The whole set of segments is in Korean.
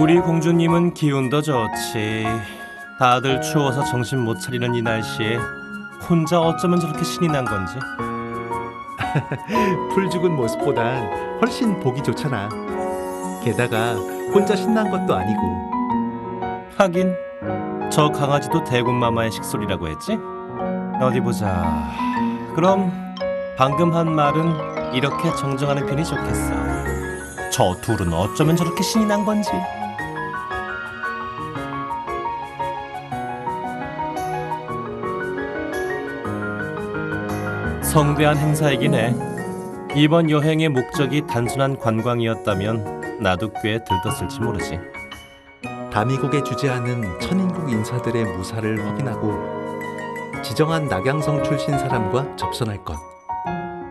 우리 공주님은 기운도 좋지. 다들 추워서 정신 못 차리는 이 날씨에 혼자 어쩌면 저렇게 신이 난 건지. 풀 죽은 모습보단 훨씬 보기 좋잖아. 게다가 혼자 신난 것도 아니고 하긴 저 강아지도 대군 마마의 식솔이라고 했지? 어디 보자. 그럼 방금 한 말은 이렇게 정정하는 편이 좋겠어. 저 둘은 어쩌면 저렇게 신이 난 건지. 성대한 행사이긴 해. 이번 여행의 목적이 단순한 관광이었다면 나도 꽤 들떴을지 모르지. 다미국에 주재하는 천인국 인사들의 무사를 확인하고 지정한 낙양성 출신 사람과 접선할 것.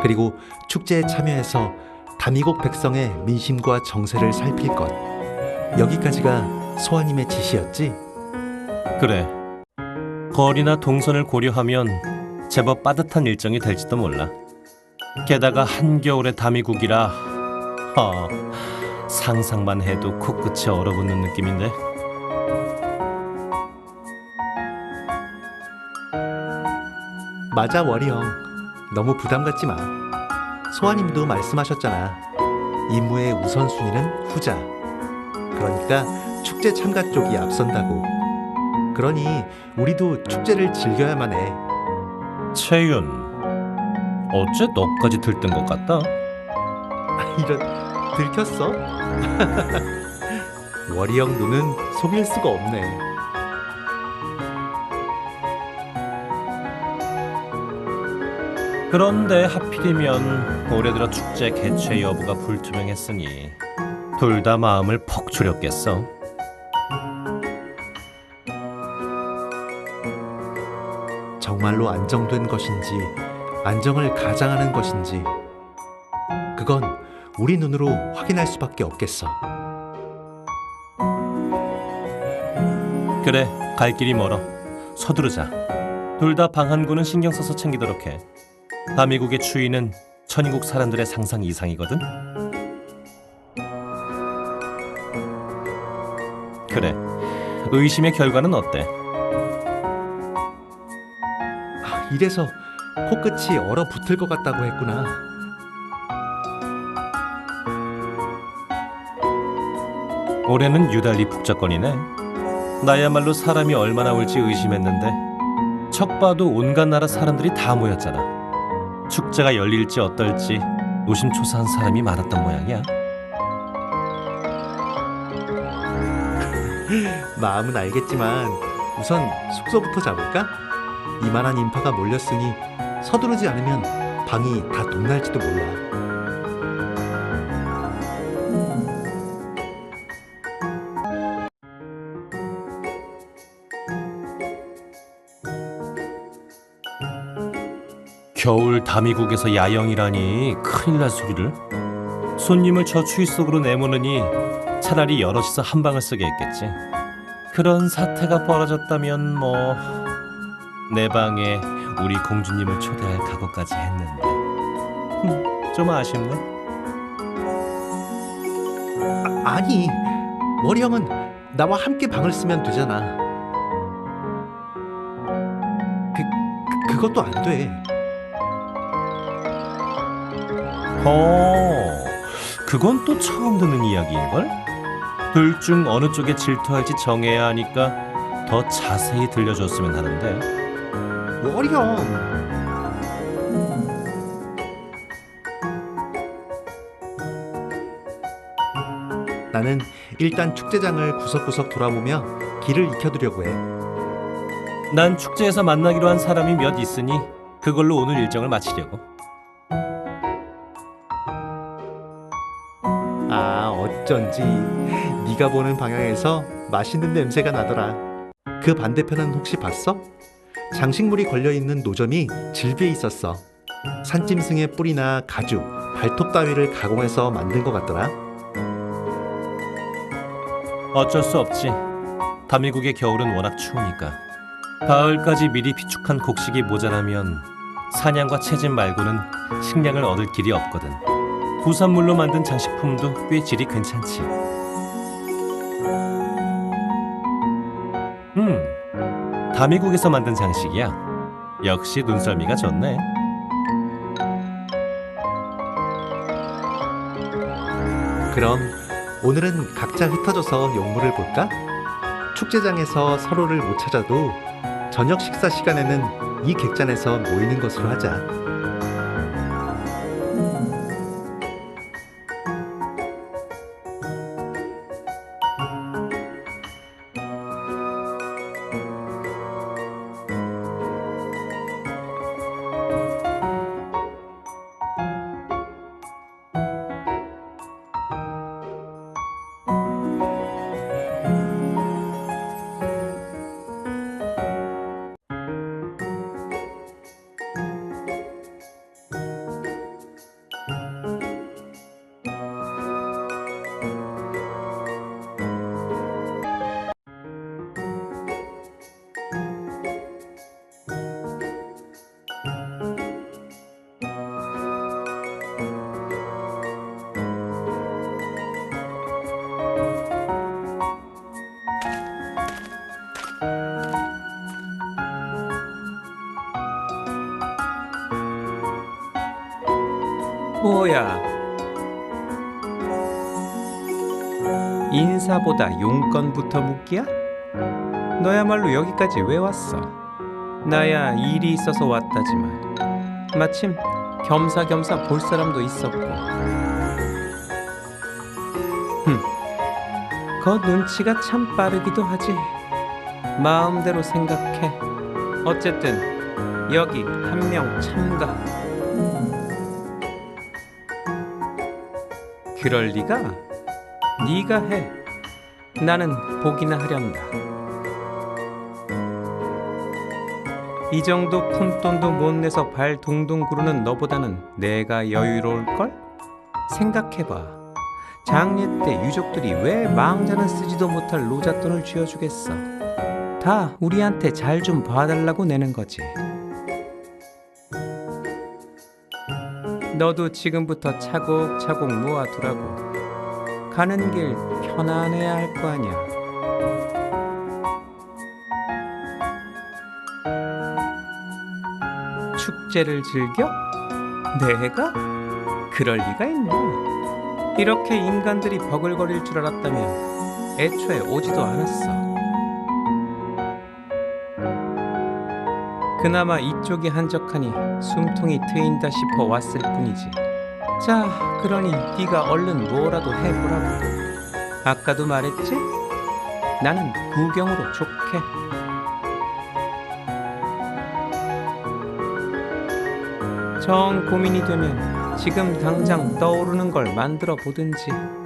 그리고 축제에 참여해서 다미국 백성의 민심과 정세를 살필 것. 여기까지가 소아님의 지시였지? 그래. 거리나 동선을 고려하면 제법 빠듯한 일정이 될지도 몰라. 게다가 한겨울의 다미국이라 어, 상상만 해도 코끝이 얼어붙는 느낌인데. 맞아 워리형. 너무 부담 갖지 마. 소아님도 말씀하셨잖아. 임무의 우선순위는 후자. 그러니까 축제 참가 쪽이 앞선다고. 그러니 우리도 축제를 즐겨야만 해. 채윤, 어째 너까지 들뜬 것 같다? 아, 이런 들켰어? 워리형 눈은 속일 수가 없네. 그런데 하필이면 올해 들어 축제 개최 여부가 불투명했으니 둘 다 마음을 퍽 졸였겠어. 정말로 안정된 것인지 안정을 가장하는 것인지 그건 우리 눈으로 확인할 수밖에 없겠어. 그래, 갈 길이 멀어. 서두르자. 둘 다 방 한 구는 신경 써서 챙기도록 해. 다미국의 추위는 천인국 사람들의 상상 이상이거든. 그래, 의심의 결과는 어때? 이래서 코끝이 얼어붙을 것 같다고 했구나. 올해는 유달리 북적거리네. 나야말로 사람이 얼마나 올지 의심했는데 척 봐도 온갖 나라 사람들이 다 모였잖아. 축제가 열릴지 어떨지 노심초사한 사람이 많았던 모양이야. 마음은 알겠지만 우선 숙소부터 잡을까? 이만한 인파가 몰렸으니 서두르지 않으면 방이 다 동날지도 몰라. 겨울 다미국에서 야영이라니 큰일 날 소리를. 손님을 저 추위 속으로 내모느니 차라리 여럿이서 한 방을 쓰게 했겠지. 그런 사태가 벌어졌다면 뭐 내 방에 우리 공주님을 초대할 각오까지 했는데 흠, 좀 아쉽네. 아, 아니, 머리형은 나와 함께 방을 쓰면 되잖아. 그, 그 그것도 안 돼. 어, 그건 또 처음 듣는 이야기인걸? 둘 중 어느 쪽에 질투할지 정해야 하니까 더 자세히 들려줬으면 하는데. 머리형. 나는 일단 축제장을 구석구석 돌아보며 길을 익혀두려고 해. 난 축제에서 만나기로 한 사람이 몇 있으니 그걸로 오늘 일정을 마치려고. 아 어쩐지 네가 보는 방향에서 맛있는 냄새가 나더라. 그 반대편은 혹시 봤어? 장식물이 걸려 있는 노점이 질비해 있었어. 산짐승의 뿔이나 가죽, 발톱 따위를 가공해서 만든 것 같더라. 어쩔 수 없지. 다미국의 겨울은 워낙 추우니까. 가을까지 미리 비축한 곡식이 모자라면 사냥과 채집 말고는 식량을 얻을 길이 없거든. 부산물로 만든 장식품도 꽤 질이 괜찮지. 다미국에서 만든 장식이야. 역시 눈썰미가 좋네. 그럼 오늘은 각자 흩어져서 용물을 볼까? 축제장에서 서로를 못 찾아도 저녁 식사 시간에는 이 객잔에서 모이는 것으로 하자. 뭐야? 인사보다 용건부터 묻기야? 너야말로 여기까지 왜 왔어? 나야 일이 있어서 왔다지만 마침 겸사겸사 볼 사람도 있었고 흠, 거 눈치가 참 빠르기도 하지 마음대로 생각해 어쨌든 여기 한 명 참가 그럴 리가? 네가 해. 나는 보기나 하련다. 이 정도 푼돈도 못 내서 발 둥둥 구르는 너보다는 내가 여유로울 걸? 생각해봐. 장례 때 유족들이 왜 망자는 쓰지도 못할 노잣돈을 쥐어주겠어? 다 우리한테 잘 좀 봐달라고 내는 거지. 너도 지금부터 차곡차곡 모아두라고. 가는 길 편안해야 할 거 아니야. 축제를 즐겨? 내가? 그럴 리가 있나? 이렇게 인간들이 버글거릴 줄 알았다면 애초에 오지도 않았어. 그나마 이쪽이 한적하니 숨통이 트인다 싶어 왔을 뿐이지. 자, 그러니 네가 얼른 뭐라도 해보라고. 아까도 말했지? 나는 구경으로 좋게. 정 고민이 되면 지금 당장 떠오르는 걸 만들어 보든지.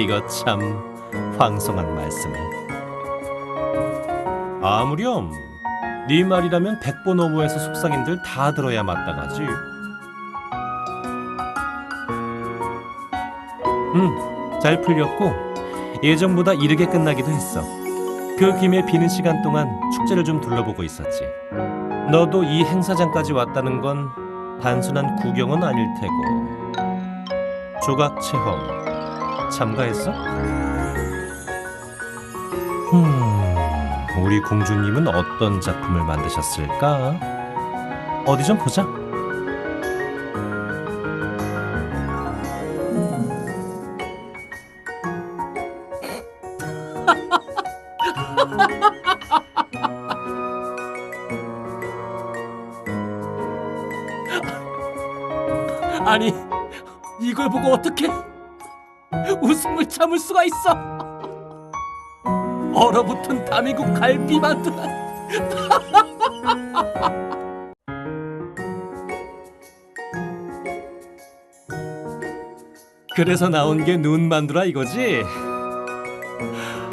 이거 참 황송한 말씀을. 아무렴 네 말이라면 백보노부에서 속상인들 다 들어야 마땅하지. 음, 잘 풀렸고 예정보다 이르게 끝나기도 했어. 그 김에 비는 시간 동안 축제를 좀 둘러보고 있었지. 너도 이 행사장까지 왔다는 건 단순한 구경은 아닐 테고 조각 체험 참가했어? 음, 우리 공주님은 어떤 작품을 만드셨을까? 어디 좀 보자. 아니, 이걸 보고 어떻게 웃음을 참을 수가 있어? 얼어붙은 다미국 갈비 만두. 그래서 나온 게 눈 만두라 이거지?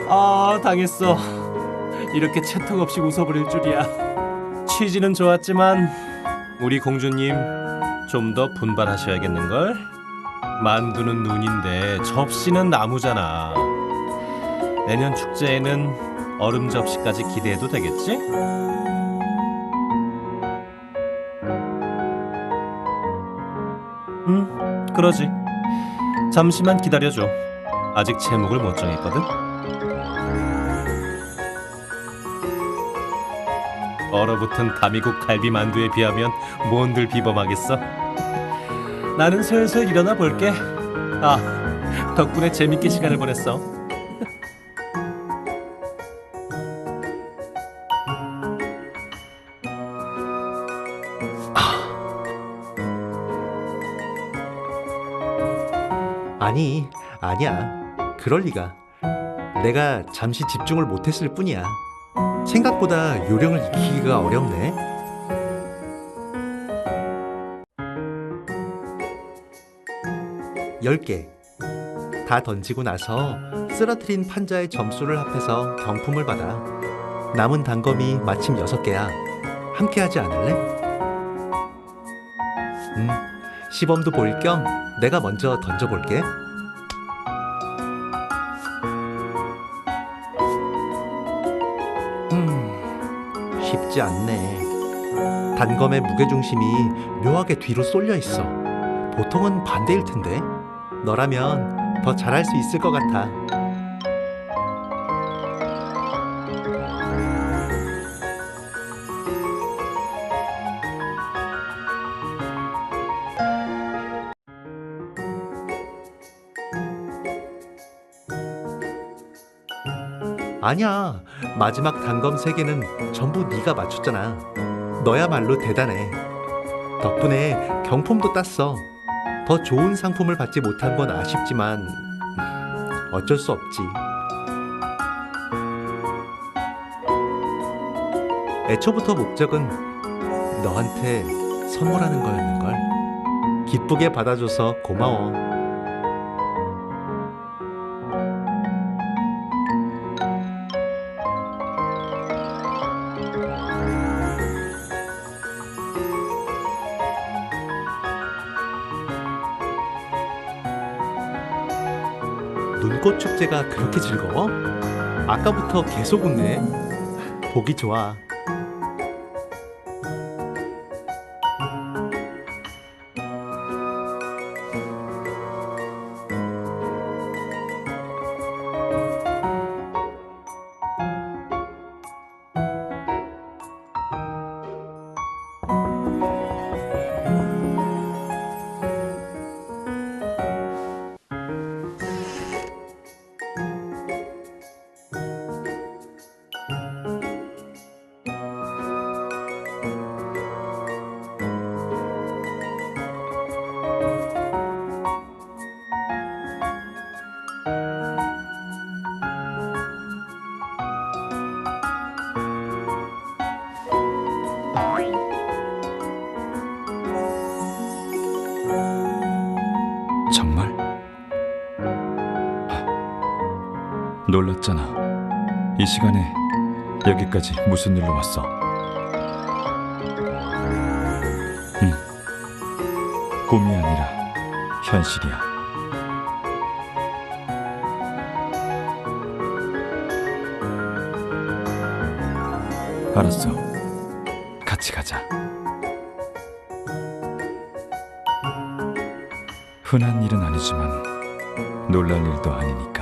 아 당했어. 이렇게 채통 없이 웃어버릴 줄이야. 취지는 좋았지만 우리 공주님 좀 더 분발하셔야겠는걸? 만두는 눈인데 접시는 나무잖아. 내년 축제에는 얼음 접시까지 기대해도 되겠지? 응, 그러지. 잠시만 기다려줘. 아직 제목을 못 정했거든. 얼어붙은 다미국 갈비 만두에 비하면 뭔들 비범하겠어. 나는 슬슬 일어나 볼게. 아, 덕분에 재밌게 시간을 보냈어. 아니, 아니야. 그럴 리가. 내가 잠시 집중을 못했을 뿐이야. 생각보다 요령을 익히기가 어렵네. 열 개. 다 던지고 나서 쓰러트린 판자의 점수를 합해서 경품을 받아. 남은 단검이 마침 여섯 개야. 함께 하지 않을래? 음, 시범도 볼 겸 내가 먼저 던져볼게. 음, 쉽지 않네. 단검의 무게중심이 묘하게 뒤로 쏠려 있어. 보통은 반대일 텐데. 너라면 더 잘할 수 있을 것 같아. 아니야. 마지막 단검 세 개는 전부 네가 맞췄잖아. 너야말로 대단해. 덕분에 경품도 땄어. 더 좋은 상품을 받지 못한 건 아쉽지만 음, 어쩔 수 없지. 애초부터 목적은 너한테 선물하는 거였는걸. 기쁘게 받아줘서 고마워. 눈꽃 축제가 그렇게 즐거워? 아까부터 계속 웃네. 보기 좋아. 놀랐잖아. 이 시간에 여기까지 무슨 일로 왔어? 응. 꿈이 아니라 현실이야. 알았어. 같이 가자. 흔한 일은 아니지만 놀랄 일도 아니니까.